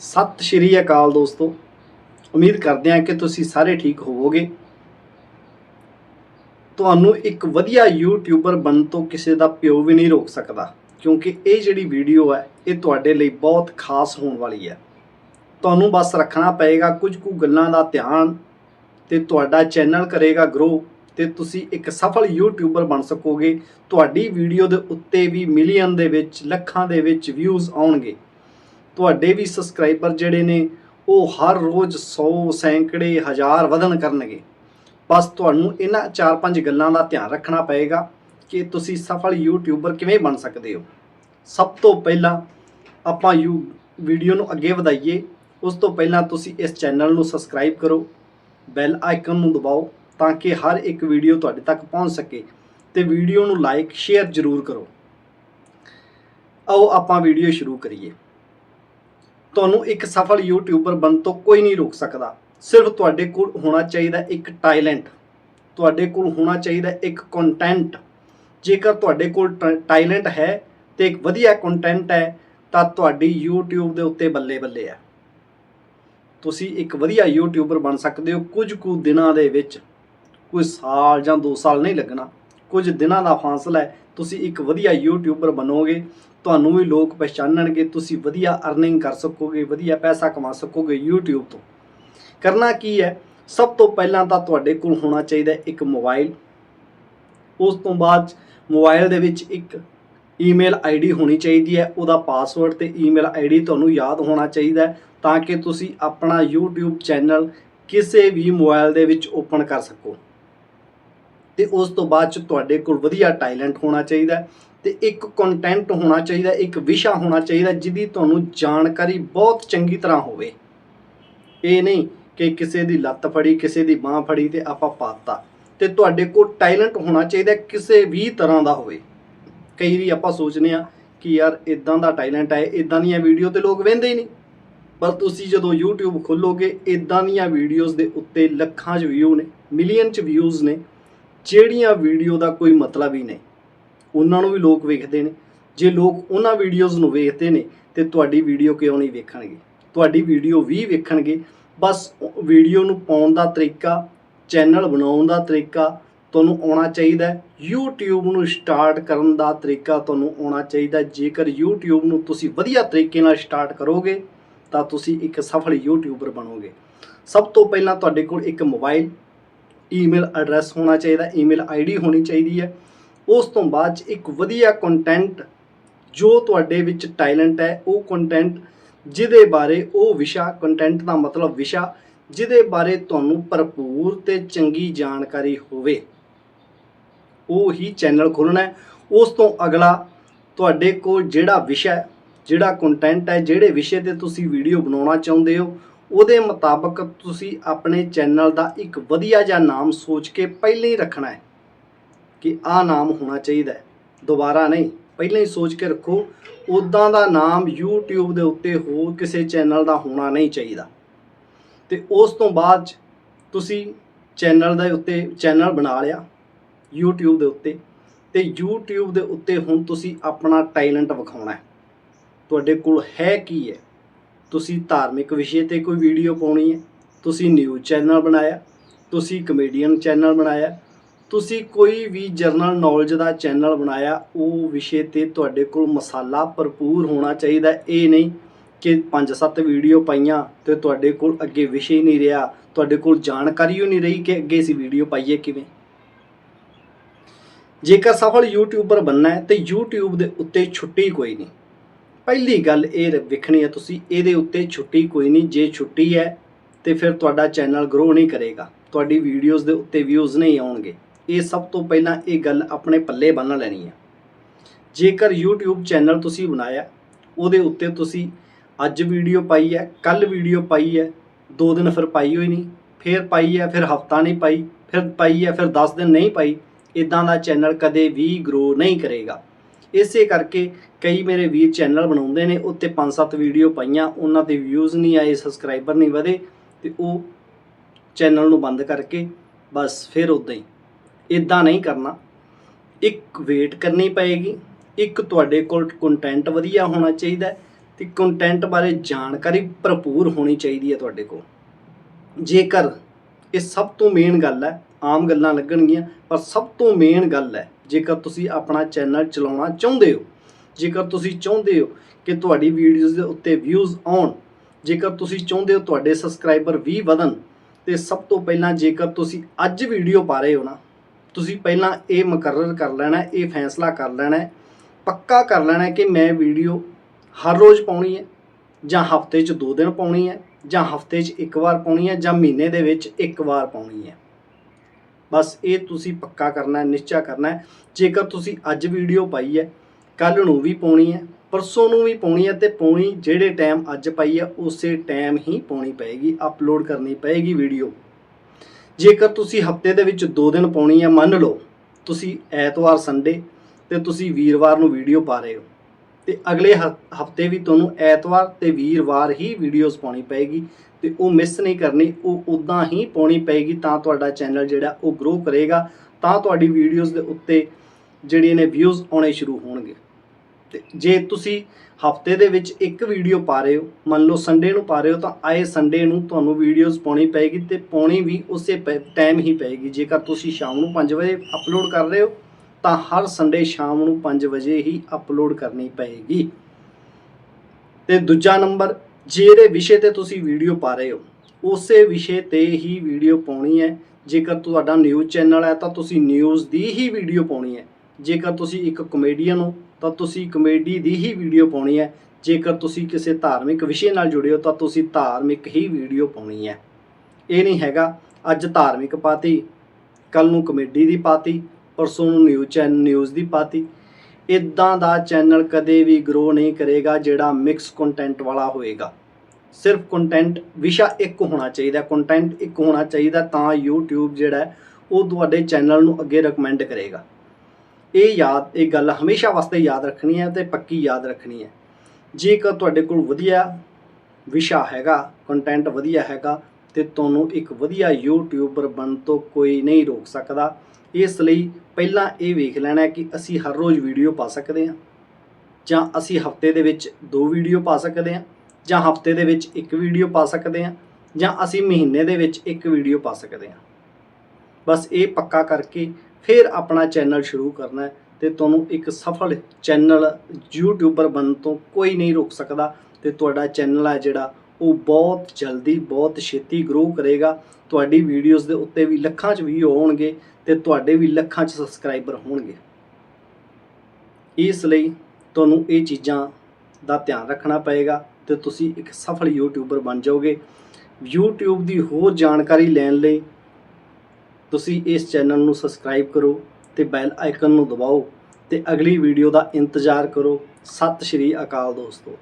ਸਤਿ ਸ਼੍ਰੀ ਅਕਾਲ ਦੋਸਤੋ। ਉਮੀਦ ਕਰਦੇ ਹਾਂ ਕਿ ਤੁਸੀਂ ਸਾਰੇ ਠੀਕ ਹੋਵੋਗੇ। ਤੁਹਾਨੂੰ ਇੱਕ ਵਧੀਆ ਯੂਟਿਊਬਰ ਬਣਨ ਤੋਂ ਕਿਸੇ ਦਾ ਪਿਓ ਵੀ ਨਹੀਂ ਰੋਕ ਸਕਦਾ, ਕਿਉਂਕਿ ਇਹ ਜਿਹੜੀ ਵੀਡੀਓ ਹੈ, ਇਹ ਤੁਹਾਡੇ ਲਈ ਬਹੁਤ ਖਾਸ ਹੋਣ ਵਾਲੀ ਹੈ। ਤੁਹਾਨੂੰ ਬਸ ਰੱਖਣਾ ਪਏਗਾ ਕੁਝ ਕੁ ਗੱਲਾਂ ਦਾ ਧਿਆਨ ਤੇ ਤੁਹਾਡਾ ਚੈਨਲ ਕਰੇਗਾ ਗਰੋ ਤੇ ਤੁਸੀਂ ਇੱਕ ਸਫਲ ਯੂਟਿਊਬਰ ਬਣ ਸਕੋਗੇ। ਤੁਹਾਡੀ ਵੀਡੀਓ ਦੇ ਉੱਤੇ ਵੀ ਮਿਲੀਅਨ ਦੇ ਵਿੱਚ, ਲੱਖਾਂ ਦੇ ਵਿੱਚ ਵਿਊਜ਼ ਆਉਣਗੇ। ਤੁਹਾਡੇ ਵੀ ਸਬਸਕ੍ਰਾਈਬਰ ਜਿਹੜੇ ਨੇ, ਉਹ ਹਰ ਰੋਜ਼ 100 ਸੈਂਕੜੇ, ਹਜ਼ਾਰ ਵਧਣ ਕਰਨਗੇ। ਬਸ ਤੁਹਾਨੂੰ ਇਹਨਾਂ 4-5 ਗੱਲਾਂ ਦਾ ਧਿਆਨ ਰੱਖਣਾ ਪਏਗਾ ਕਿ ਤੁਸੀਂ ਸਫਲ ਯੂਟਿਊਬਰ ਕਿਵੇਂ ਬਣ ਸਕਦੇ ਹੋ। ਸਭ ਤੋਂ ਪਹਿਲਾਂ ਆਪਾਂ ਯੂ ਵੀਡੀਓ ਨੂੰ ਅੱਗੇ ਵਧਾਈਏ। ਉਸ ਤੋਂ ਪਹਿਲਾਂ ਤੁਸੀਂ ਇਸ ਚੈਨਲ ਨੂੰ ਸਬਸਕ੍ਰਾਈਬ ਕਰੋ। ਬੈਲ ਆਈਕਨ ਨੂੰ ਦਬਾਓ ਤਾਂ ਕਿ ਹਰ ਇੱਕ ਵੀਡੀਓ ਤੁਹਾਡੇ ਤੱਕ ਪਹੁੰਚ ਸਕੇ ਤੇ ਵੀਡੀਓ ਨੂੰ ਲਾਈਕ ਸ਼ੇਅਰ ਜ਼ਰੂਰ ਕਰੋ। ਆਓ ਆਪਾਂ ਵੀਡੀਓ ਸ਼ੁਰੂ ਕਰੀਏ। ਤੁਹਾਨੂੰ ਇੱਕ ਸਫਲ ਯੂਟਿਊਬਰ ਬਣਨ ਤੋਂ ਕੋਈ ਨਹੀਂ ਰੋਕ ਸਕਦਾ। ਸਿਰਫ ਤੁਹਾਡੇ ਕੋਲ ਹੋਣਾ ਚਾਹੀਦਾ ਇੱਕ ਟੈਲੈਂਟ ਤੁਹਾਡੇ ਕੋਲ ਹੋਣਾ ਚਾਹੀਦਾ ਇੱਕ ਕੰਟੈਂਟ ਜੇਕਰ ਤੁਹਾਡੇ ਕੋਲ ਟੈਲੈਂਟ ਹੈ ਤੇ ਇੱਕ ਵਧੀਆ ਕੰਟੈਂਟ ਹੈ, ਤਾਂ ਤੁਹਾਡੀ YouTube ਦੇ ਉੱਤੇ ਬੱਲੇ ਬੱਲੇ ਹੈ। ਤੁਸੀਂ ਇੱਕ ਵਧੀਆ ਯੂਟਿਊਬਰ ਬਣ ਸਕਦੇ ਹੋ ਕੁਝ ਕੁ ਦਿਨਾਂ ਦੇ ਵਿੱਚ। ਕੋਈ ਸਾਲ ਜਾਂ 2 ਸਾਲ ਨਹੀਂ ਲੱਗਣਾ। ਕੁਝ ਦਿਨਾਂ ਦਾ ਫਾਸਲਾ ਹੈ ਤੁਸੀਂ ਇੱਕ ਵਧੀਆ ਯੂਟਿਊਬਰ ਬਣੋਗੇ, ਤੁਹਾਨੂੰ ਵੀ ਲੋਕ ਪਛਾਣਨਗੇ ਤੁਸੀਂ ਵਧੀਆ ਅਰਨਿੰਗ ਕਰ ਸਕੋਗੇ, ਵਧੀਆ ਪੈਸਾ ਕਮਾ ਸਕੋਗੇ YouTube ਤੋਂ। ਕਰਨਾ ਕੀ ਹੈ? ਸਭ ਤੋਂ ਪਹਿਲਾਂ ਤਾਂ ਤੁਹਾਡੇ ਕੋਲ ਹੋਣਾ ਚਾਹੀਦਾ ਇੱਕ ਮੋਬਾਈਲ ਉਸ ਤੋਂ ਬਾਅਦ ਮੋਬਾਈਲ ਦੇ ਵਿੱਚ ਇੱਕ ਈਮੇਲ ਆਈਡੀ ਹੋਣੀ ਚਾਹੀਦੀ ਹੈ, ਉਹਦਾ ਪਾਸਵਰਡ ਤੇ ਈਮੇਲ ਆਈਡੀ ਤੁਹਾਨੂੰ ਯਾਦ ਹੋਣਾ ਚਾਹੀਦਾ ਹੈ, ਤਾਂ ਕਿ ਤੁਸੀਂ ਆਪਣਾ YouTube ਚੈਨਲ ਕਿਸੇ ਵੀ ਮੋਬਾਈਲ ਦੇ ਵਿੱਚ ਓਪਨ ਕਰ ਸਕੋ। ਤੇ ਉਸ ਤੋਂ ਬਾਅਦ ਚ ਤੁਹਾਡੇ ਕੋਲ ਵਧੀਆ ਟੈਲੈਂਟ ਹੋਣਾ ਚਾਹੀਦਾ ਹੈ ਤੇ ਇੱਕ ਕੰਟੈਂਟ ਹੋਣਾ ਚਾਹੀਦਾ, ਇੱਕ ਵਿਸ਼ਾ ਹੋਣਾ ਚਾਹੀਦਾ ਜਿਹਦੀ ਤੁਹਾਨੂੰ ਜਾਣਕਾਰੀ ਬਹੁਤ ਚੰਗੀ ਤਰ੍ਹਾਂ ਹੋਵੇ। ਇਹ ਨਹੀਂ ਕਿ ਕਿਸੇ ਦੀ ਲੱਤ ਫੜੀ, ਕਿਸੇ ਦੀ ਬਾਹ ਫੜੀ ਤੇ ਆਪਾਂ ਪਾਤਾ। ਤੇ ਤੁਹਾਡੇ ਕੋਲ ਟੈਲੈਂਟ ਹੋਣਾ ਚਾਹੀਦਾ ਕਿਸੇ ਵੀ ਤਰ੍ਹਾਂ ਦਾ ਹੋਵੇ। ਕਈ ਵਾਰੀ ਆਪਾਂ ਸੋਚਨੇ ਆ ਕਿ ਯਾਰ ਇਦਾਂ ਦਾ ਟੈਲੈਂਟ ਹੈ ਇਦਾਂ ਦੀਆਂ ਵੀਡੀਓ ਤੇ ਲੋਕ ਵੇਂਦੇ ਹੀ ਨਹੀਂ। ਪਰ ਤੁਸੀਂ ਜਦੋਂ YouTube ਖੋਲੋਗੇ ਇਦਾਂ ਦੀਆਂ ਵੀਡੀਓਜ਼ ਦੇ ਉੱਤੇ ਲੱਖਾਂ 'ਚ ਵਿਊ ਨੇ ਮਿਲੀਅਨ 'ਚ ਵਿਊਜ਼ ਨੇ। ਜਿਹੜੀਆਂ ਵੀਡੀਓ ਦਾ ਕੋਈ ਮਤਲਬ ਹੀ ਨਹੀਂ। ਉਹਨਾਂ ਨੂੰ ਵੀ ਲੋਕ ਵੇਖਦੇ ਨੇ। ਜੇ ਲੋਕ ਉਹਨਾਂ ਵੀਡੀਓਜ਼ ਨੂੰ ਵੇਖਦੇ ਨੇ, ਤੇ ਤੁਹਾਡੀ ਵੀਡੀਓ ਕਿਉਂ ਨਹੀਂ ਵੇਖਣਗੇ? ਤੁਹਾਡੀ ਵੀਡੀਓ ਵੀ ਵੇਖਣਗੇ। ਬਸ ਵੀਡੀਓ ਨੂੰ ਪਾਉਣ ਦਾ ਤਰੀਕਾ, ਚੈਨਲ ਬਣਾਉਣ ਦਾ ਤਰੀਕਾ ਤੁਹਾਨੂੰ ਆਉਣਾ ਚਾਹੀਦਾ ਹੈ। YouTube ਨੂੰ ਸਟਾਰਟ ਕਰਨ ਦਾ ਤਰੀਕਾ ਤੁਹਾਨੂੰ ਆਉਣਾ ਚਾਹੀਦਾ ਜੇਕਰ YouTube ਨੂੰ ਤੁਸੀਂ ਵਧੀਆ ਤਰੀਕੇ ਨਾਲ ਸਟਾਰਟ ਕਰੋਗੇ, ਤਾਂ ਤੁਸੀਂ ਇੱਕ ਸਫਲ YouTuber ਬਣੋਗੇ। ਸਭ ਤੋਂ ਪਹਿਲਾਂ ਤੁਹਾਡੇ ਕੋਲ ਇੱਕ ਮੋਬਾਈਲ ਈਮੇਲ ਐਡਰੈਸ ਹੋਣਾ ਚਾਹੀਦਾ, ਈਮੇਲ ਆਈਡੀ ਹੋਣੀ ਚਾਹੀਦੀ ਹੈ। ਉਸ ਤੋਂ ਬਾਅਦ 'ਚ ਇੱਕ ਵਧੀਆ ਕੰਟੈਂਟ ਜੋ ਤੁਹਾਡੇ ਵਿੱਚ ਟੈਲੈਂਟ ਹੈ, ਉਹ ਕੰਟੈਂਟ ਜਿਹਦੇ ਬਾਰੇ, ਉਹ ਵਿਸ਼ਾ ਕੰਟੈਂਟ ਦਾ ਮਤਲਬ ਵਿਸ਼ਾ, ਜਿਹਦੇ ਬਾਰੇ ਤੁਹਾਨੂੰ ਭਰਪੂਰ ਤੇ ਚੰਗੀ ਜਾਣਕਾਰੀ ਹੋਵੇ, ਉਹ ਹੀ ਚੈਨਲ ਖੋਲਣਾ ਹੈ। ਉਸ ਤੋਂ ਅਗਲਾ ਤੁਹਾਡੇ ਕੋਲ ਜਿਹੜਾ ਵਿਸ਼ਾ ਜਿਹੜਾ ਕੰਟੈਂਟ ਹੈ, ਜਿਹੜੇ ਵਿਸ਼ੇ ਤੇ ਤੁਸੀਂ ਵੀਡੀਓ ਬਣਾਉਣਾ ਚਾਹੁੰਦੇ ਹੋ ਉਹਦੇ ਮੁਤਾਬਕ ਤੁਸੀਂ ਆਪਣੇ ਚੈਨਲ ਦਾ ਇੱਕ ਵਧੀਆ ਜਿਹਾ ਨਾਮ ਸੋਚ ਕੇ ਪਹਿਲਾਂ ਹੀ ਰੱਖਣਾ ਹੈ ਕਿ ਆਹ ਨਾਮ ਹੋਣਾ ਚਾਹੀਦਾ ਹੈ। ਦੁਬਾਰਾ ਨਹੀਂ, ਪਹਿਲਾਂ ਹੀ ਸੋਚ ਕੇ ਰੱਖੋ ਉਦਾਂ ਦਾ ਨਾਮ YouTube ਦੇ ਉੱਤੇ ਹੋਰ ਕਿਸੇ ਚੈਨਲ ਦਾ ਹੋਣਾ ਨਹੀਂ ਚਾਹੀਦਾ। ਤੇ ਉਸ ਤੋਂ ਬਾਅਦ 'ਚ ਤੁਸੀਂ ਚੈਨਲ ਦੇ ਉੱਤੇ ਚੈਨਲ ਬਣਾ ਲਿਆ YouTube ਦੇ ਉੱਤੇ ਤੇ YouTube ਦੇ ਉੱਤੇ ਹੁਣ ਤੁਸੀਂ ਆਪਣਾ ਟੈਲੈਂਟ ਵਿਖਾਉਣਾ ਹੈ। ਤੁਹਾਡੇ ਕੋਲ ਹੈ ਕੀ ਹੈ? ਤੁਸੀਂ ਧਾਰਮਿਕ ਵਿਸ਼ੇ ਤੇ ਕੋਈ ਵੀਡੀਓ ਪਾਉਣੀ ਹੈ, ਤੁਸੀਂ ਨਿਊਜ਼ ਚੈਨਲ ਬਣਾਇਆ, ਤੁਸੀਂ ਕਮੇਡੀਅਨ ਚੈਨਲ ਬਣਾਇਆ, ਤੁਸੀਂ ਕੋਈ ਵੀ ਜਰਨਲ ਨੌਲੇਜ ਦਾ ਚੈਨਲ ਬਣਾਇਆ, ਉਹ ਵਿਸ਼ੇ ਤੇ ਤੁਹਾਡੇ ਕੋਲ ਮਸਾਲਾ ਭਰਪੂਰ ਹੋਣਾ ਚਾਹੀਦਾ। ਇਹ ਨਹੀਂ ਕਿ 5-7 ਵੀਡੀਓ ਪਾਈਆਂ ਤੇ ਤੁਹਾਡੇ ਕੋਲ ਅੱਗੇ ਵਿਸ਼ੇ ਹੀ ਨਹੀਂ ਰਿਹਾ, ਤੁਹਾਡੇ ਕੋਲ ਜਾਣਕਾਰੀ ਹੀ ਨਹੀਂ ਰਹੀ ਕਿ ਅੱਗੇ ਅਸੀਂ ਵੀਡੀਓ ਪਾਈਏ ਕਿਵੇਂ। ਜੇਕਰ ਸਫਲ ਯੂਟਿਊਬਰ ਬਣਨਾ ਹੈ, ਤੇ YouTube ਦੇ ਉੱਤੇ ਛੁੱਟੀ ਕੋਈ ਨਹੀਂ। ਪਹਿਲੀ ਗੱਲ ਇਹ ਵੇਖਣੀ ਹੈ, ਤੁਸੀਂ ਇਹਦੇ ਉੱਤੇ ਛੁੱਟੀ ਕੋਈ ਨਹੀਂ, ਜੇ ਛੁੱਟੀ ਹੈ, ਤੇ ਫਿਰ ਤੁਹਾਡਾ ਚੈਨਲ ਗਰੋ ਨਹੀਂ ਕਰੇਗਾ। ਤੁਹਾਡੀ ਵੀਡੀਓਜ਼ ਦੇ ਉੱਤੇ ਵਿਊਜ਼ ਨਹੀਂ ਆਉਣਗੇ। ਇਹ ਸਭ ਤੋਂ ਪਹਿਲਾਂ ਇਹ ਗੱਲ ਆਪਣੇ ਪੱਲੇ ਬੰਨ ਲੈਣੀ ਹੈ। ਜੇਕਰ YouTube ਚੈਨਲ ਤੁਸੀਂ ਬਣਾਇਆ, ਉਹਦੇ ਉੱਤੇ ਤੁਸੀਂ ਅੱਜ ਵੀਡੀਓ ਪਾਈ ਹੈ ਕੱਲ ਵੀਡੀਓ ਪਾਈ ਹੈ, ਦੋ ਦਿਨ ਫਿਰ ਪਾਈ ਹੋਈ ਨਹੀਂ, ਫਿਰ ਪਾਈ ਹੈ, ਫਿਰ ਹਫਤਾ ਨਹੀਂ ਪਾਈ, ਫਿਰ ਪਾਈ ਹੈ, ਫਿਰ 10 ਦਿਨ ਨਹੀਂ ਪਾਈ ਇਦਾਂ ਦਾ ਚੈਨਲ ਕਦੇ ਵੀ ਗਰੋ ਨਹੀਂ ਕਰੇਗਾ। ਇਸੇ ਕਰਕੇ ਕਈ ਮੇਰੇ ਵੀਰ ਚੈਨਲ ਬਣਾਉਂਦੇ ਨੇ, ਉੱਤੇ 5-7 ਵੀਡੀਓ ਪਾਈਆਂ, ਉਹਨਾਂ ਦੇ ਵਿਊਜ਼ ਨਹੀਂ ਆਏ ਸਬਸਕ੍ਰਾਈਬਰ ਨਹੀਂ ਵਧੇ, ਤੇ ਉਹ ਚੈਨਲ ਨੂੰ ਬੰਦ ਕਰਕੇ ਬਸ ਫਿਰ ਉਦਾਂ ਹੀ। ਇਦਾਂ ਨਹੀਂ ਕਰਨਾ। ਇੱਕ ਵੇਟ ਕਰਨੀ ਪਏਗੀ। ਇੱਕ ਤੁਹਾਡੇ ਕੋਲ ਕੰਟੈਂਟ ਵਧੀਆ ਹੋਣਾ ਚਾਹੀਦਾ ਹੈ ਤੇ ਕੰਟੈਂਟ ਬਾਰੇ ਜਾਣਕਾਰੀ ਭਰਪੂਰ ਹੋਣੀ ਚਾਹੀਦੀ ਹੈ ਤੁਹਾਡੇ ਕੋਲ। ਜੇਕਰ ਇਹ ਸਭ ਤੋਂ ਮੇਨ ਗੱਲ ਹੈ, ਆਮ ਗੱਲਾਂ ਲੱਗਣਗੀਆਂ, ਪਰ ਸਭ ਤੋਂ ਮੇਨ ਗੱਲ ਹੈ ਜੇਕਰ ਤੁਸੀਂ ਆਪਣਾ ਚੈਨਲ ਚਲਾਉਣਾ ਚਾਹੁੰਦੇ ਹੋ, ਜੇਕਰ ਤੁਸੀਂ ਚਾਹੁੰਦੇ ਹੋ ਕਿ ਤੁਹਾਡੀ ਵੀਡੀਓਜ਼ ਦੇ ਉੱਤੇ ਵਿਊਜ਼ ਆਉਣ, ਜੇਕਰ ਤੁਸੀਂ ਚਾਹੁੰਦੇ ਹੋ ਤੁਹਾਡੇ ਸਬਸਕ੍ਰਾਈਬਰ ਵੀ ਵਧਣ, ਤੇ ਸਭ ਤੋਂ ਪਹਿਲਾਂ ਜੇਕਰ ਤੁਸੀਂ ਅੱਜ ਵੀਡੀਓ ਪਾ ਰਹੇ ਹੋ ਨਾ, ਤੁਸੀਂ ਪਹਿਲਾਂ ਇਹ ਮੁਕਰਰ ਕਰ ਲੈਣਾ, ਇਹ ਫੈਸਲਾ ਕਰ ਲੈਣਾ, ਪੱਕਾ ਕਰ ਲੈਣਾ ਕਿ ਮੈਂ ਵੀਡੀਓ ਹਰ ਰੋਜ਼ ਪਾਉਣੀ ਹੈ, ਜਾਂ ਹਫ਼ਤੇ 'ਚ ਦੋ ਦਿਨ ਪਾਉਣੀ ਹੈ, ਜਾਂ ਹਫ਼ਤੇ 'ਚ ਇੱਕ ਵਾਰ ਪਾਉਣੀ ਹੈ, ਜਾਂ ਮਹੀਨੇ ਦੇ ਵਿੱਚ ਇੱਕ ਵਾਰ ਪਾਉਣੀ ਹੈ। ਬਸ ਇਹ ਤੁਸੀਂ ਪੱਕਾ ਕਰਨਾ ਹੈ, ਨਿਸ਼ਚਾ ਕਰਨਾ ਹੈ। ਜੇਕਰ ਤੁਸੀਂ ਅੱਜ ਵੀਡੀਓ ਪਾਈ ਹੈ ਕੱਲ ਨੂੰ ਵੀ ਪਾਉਣੀ ਹੈ, ਪਰਸੋਂ ਨੂੰ ਵੀ ਪਾਉਣੀ ਹੈ ਤੇ ਪਾਉਣੀ ਜਿਹੜੇ ਟਾਈਮ ਅੱਜ ਪਾਈ ਹੈ, ਉਸੇ ਟਾਈਮ ਹੀ ਪਾਉਣੀ ਪਏਗੀ ਅਪਲੋਡ ਕਰਨੀ ਪਏਗੀ ਵੀਡੀਓ। ਜੇਕਰ ਤੁਸੀਂ ਹਫ਼ਤੇ ਦੇ ਵਿੱਚ 2 ਦਿਨ ਪਾਉਣੀ ਹੈ, ਮੰਨ ਲਓ ਤੁਸੀਂ ਐਤਵਾਰ, ਸੰਡੇ ਤੇ ਤੁਸੀਂ ਵੀਰਵਾਰ ਨੂੰ ਵੀਡੀਓ ਪਾ ਰਹੇ ਹੋ ਤੇ ਅਗਲੇ ਹਫ਼ਤੇ ਵੀ ਤੁਹਾਨੂੰ ਐਤਵਾਰ ਤੇ ਵੀਰਵਾਰ ਹੀ ਵੀਡੀਓਜ਼ ਪਾਉਣੀ ਪਏਗੀ ਤੇ ਉਹ ਮਿਸ ਨਹੀਂ ਕਰਨੀ, ਉਹ ਉਦਾਂ ਹੀ ਪਾਉਣੀ ਪਏਗੀ, ਤਾਂ ਤੁਹਾਡਾ ਚੈਨਲ ਜਿਹੜਾ ਉਹ ਗਰੋ ਕਰੇਗਾ, ਤਾਂ ਤੁਹਾਡੀ ਵੀਡੀਓਜ਼ ਦੇ ਉੱਤੇ ਜਿਹੜੀਆਂ ਨੇ ਵਿਊਜ਼ ਆਉਣੇ ਸ਼ੁਰੂ ਹੋਣਗੇ। ਤੇ ਜੇ ਤੁਸੀਂ ਹਫ਼ਤੇ ਦੇ ਵਿੱਚ ਇੱਕ ਵੀਡੀਓ ਪਾ ਰਹੇ ਹੋ, ਮੰਨ ਲਓ ਸੰਡੇ ਨੂੰ ਪਾ ਰਹੇ ਹੋ, ਤਾਂ ਆਏ ਸੰਡੇ ਨੂੰ ਤੁਹਾਨੂੰ ਵੀਡੀਓਜ਼ ਪਾਉਣੀ ਪਏਗੀ ਤੇ ਪਾਉਣੀ ਵੀ ਉਸੇ ਟਾਈਮ ਹੀ ਪਏਗੀ। ਜੇਕਰ ਤੁਸੀਂ ਸ਼ਾਮ ਨੂੰ 5 ਵਜੇ ਅਪਲੋਡ ਕਰ ਰਹੇ ਹੋ ਤਾਂ ਹਰ ਸੰਡੇ ਸ਼ਾਮ ਨੂੰ 5 ਵਜੇ ਹੀ ਅਪਲੋਡ ਕਰਨੀ ਪਏਗੀ। ਤੇ ਦੂਜਾ ਨੰਬਰ ਜਿਹੜੇ ਵਿਸ਼ੇ ਤੇ ਤੁਸੀਂ ਵੀਡੀਓ ਪਾ ਰਹੇ ਹੋ, ਉਸੇ ਵਿਸ਼ੇ ਤੇ ਹੀ ਵੀਡੀਓ ਪਾਉਣੀ ਹੈ। ਜੇਕਰ ਤੁਹਾਡਾ ਨਿਊਜ਼ ਚੈਨਲ ਹੈ, ਤਾਂ ਤੁਸੀਂ ਨਿਊਜ਼ ਦੀ ਹੀ ਵੀਡੀਓ ਪਾਉਣੀ ਹੈ। ਜੇਕਰ ਤੁਸੀਂ ਇੱਕ ਕਮੇਡੀਅਨ ਹੋ, ਤਾਂ ਤੁਸੀਂ ਕਮੇਡੀ ਦੀ ਹੀ ਵੀਡੀਓ ਪਾਉਣੀ ਹੈ। ਜੇਕਰ ਤੁਸੀਂ ਕਿਸੇ ਧਾਰਮਿਕ ਵਿਸ਼ੇ ਨਾਲ ਜੁੜੇ ਹੋ, ਤਾਂ ਤੁਸੀਂ ਧਾਰਮਿਕ ਹੀ ਵੀਡੀਓ ਪਾਉਣੀ ਹੈ। ਇਹ ਨਹੀਂ ਹੈਗਾ, ਅੱਜ ਧਾਰਮਿਕ ਪਾਤੀ ਕੱਲ ਨੂੰ ਕਮੇਡੀ ਦੀ ਪਾਤੀ ਪਰਸੋਂ ਨੂੰ ਨਿਊਜ਼ ਚੈਨ, ਨਿਊਜ਼ ਦੀ ਪਾਤੀ। ਇਦਾਂ ਦਾ ਚੈਨਲ ਕਦੇ ਵੀ ਗਰੋ ਨਹੀਂ ਕਰੇਗਾ ਜਿਹੜਾ ਮਿਕਸ ਕੰਟੈਂਟ ਵਾਲਾ ਹੋਏਗਾ। ਸਿਰਫ ਕੰਟੈਂਟ ਵਿਸ਼ਾ ਇੱਕ ਹੋਣਾ ਚਾਹੀਦਾ। ਕੰਟੈਂਟ ਇੱਕ ਹੋਣਾ ਚਾਹੀਦਾ ਤਾਂ YouTube ਜਿਹੜਾ ਉਹ ਤੁਹਾਡੇ ਚੈਨਲ ਨੂੰ ਅੱਗੇ ਰეკਮੈਂਡ ਕਰੇਗਾ। ਇਹ ਯਾਦ, ਇਹ ਗੱਲ ਹਮੇਸ਼ਾ ਵਾਸਤੇ ਯਾਦ ਰੱਖਣੀ ਹੈ ਤੇ ਪੱਕੀ ਯਾਦ ਰੱਖਣੀ ਹੈ। ਜੇਕਰ ਤੁਹਾਡੇ ਕੋਲ ਵਧੀਆ ਵਿਸ਼ਾ ਹੈਗਾ ਕੰਟੈਂਟ ਵਧੀਆ ਹੈਗਾ, ਤੇ ਤੁਹਾਨੂੰ ਇੱਕ ਵਧੀਆ ਯੂਟਿਊਬਰ ਬਣਨ ਤੋਂ ਕੋਈ ਨਹੀਂ ਰੋਕ ਸਕਦਾ। ਇਸ ਲਈ ਪਹਿਲਾਂ ਇਹ ਵੇਖ ਲੈਣਾ ਕਿ ਅਸੀਂ ਹਰ ਰੋਜ਼ ਵੀਡੀਓ ਪਾ ਸਕਦੇ ਹਾਂ, ਜਾਂ ਅਸੀਂ ਹਫ਼ਤੇ ਦੇ ਵਿੱਚ ਦੋ ਵੀਡੀਓ ਪਾ ਸਕਦੇ ਹਾਂ, ਜਾਂ ਹਫ਼ਤੇ ਦੇ ਵਿੱਚ ਇੱਕ ਵੀਡੀਓ ਪਾ ਸਕਦੇ ਹਾਂ, ਜਾਂ ਅਸੀਂ ਮਹੀਨੇ ਦੇ ਵਿੱਚ ਇੱਕ ਵੀਡੀਓ ਪਾ ਸਕਦੇ ਹਾਂ। ਬਸ ਇਹ ਪੱਕਾ ਕਰਕੇ ਫਿਰ ਆਪਣਾ ਚੈਨਲ ਸ਼ੁਰੂ ਕਰਨਾ ਹੈ ਤੇ ਤੁਹਾਨੂੰ ਇੱਕ ਸਫਲ ਚੈਨਲ ਯੂਟਿਊਬਰ ਬਣਨ ਤੋਂ ਕੋਈ ਨਹੀਂ ਰੋਕ ਸਕਦਾ ਤੇ ਤੁਹਾਡਾ ਚੈਨਲ ਹੈ ਜਿਹੜਾ ਉਹ ਬਹੁਤ ਜਲਦੀ, ਬਹੁਤ ਛੇਤੀ ਗਰੋ ਕਰੇਗਾ। ਤੁਹਾਡੀ ਵੀਡੀਓਜ਼ ਦੇ ਉੱਤੇ ਵੀ ਲੱਖਾਂ 'ਚ ਵੀਊ ਹੋਣਗੇ ਤੇ ਤੁਹਾਡੇ ਵੀ ਲੱਖਾਂ 'ਚ ਸਬਸਕ੍ਰਾਈਬਰ ਹੋਣਗੇ। ਇਸ ਲਈ ਤੁਹਾਨੂੰ ਇਹ ਚੀਜ਼ਾਂ ਦਾ ਧਿਆਨ ਰੱਖਣਾ ਪਏਗਾ ਤੇ ਤੁਸੀਂ ਇੱਕ ਸਫਲ ਯੂਟਿਊਬਰ ਬਣ ਜਾਓਗੇ। YouTube ਦੀ ਹੋਰ ਜਾਣਕਾਰੀ ਲੈਣ ਲਈ ਤੁਸੀਂ ਇਸ ਚੈਨਲ ਨੂੰ ਸਬਸਕ੍ਰਾਈਬ ਕਰੋ ਤੇ ਬੈਲ ਆਈਕਨ ਨੂੰ ਦਬਾਓ ਤੇ ਅਗਲੀ ਵੀਡੀਓ ਦਾ ਇੰਤਜ਼ਾਰ ਕਰੋ। ਸਤਿ ਸ਼੍ਰੀ ਅਕਾਲ ਦੋਸਤੋ।